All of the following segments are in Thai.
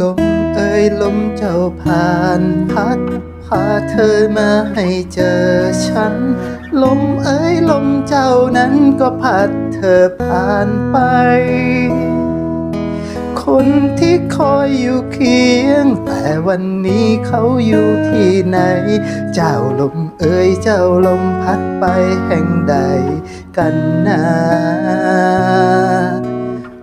ลมเอ๋ยลมเจ้าผ่านพัดพาเธอมาให้เจอฉัน ลมเอ้ยลมเจ้านั้นก็พัดเธอผ่านไป คนที่คอยอยู่เคียง แต่วันนี้เขาอยู่ที่ไหน เจ้าลมเอ้ยเจ้าลมพัดไปแห่งใดกันนะ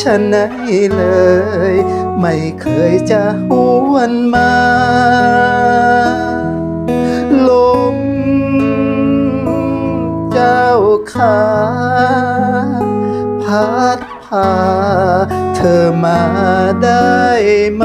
ชะไหนเลย ไม่เคยจะหวนมา ลมเจ้าขาพัดพาเธอมาได้ไหม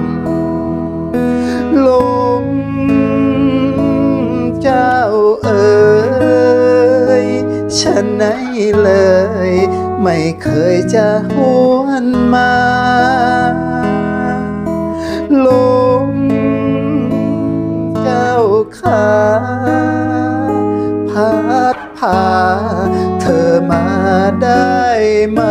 ฉะไหนเลย ไม่เคยจะหวนมาลมเจ้าขาพัดพาเธอมาได้ไหมลม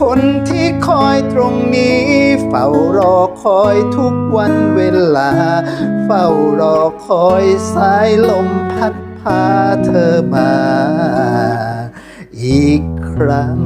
คนที่คอยตรงนี้ เฝ้ารอคอยทุกวันเวลา เฝ้ารอคอยสายลมพัดพาเธอมา อีกครั้ง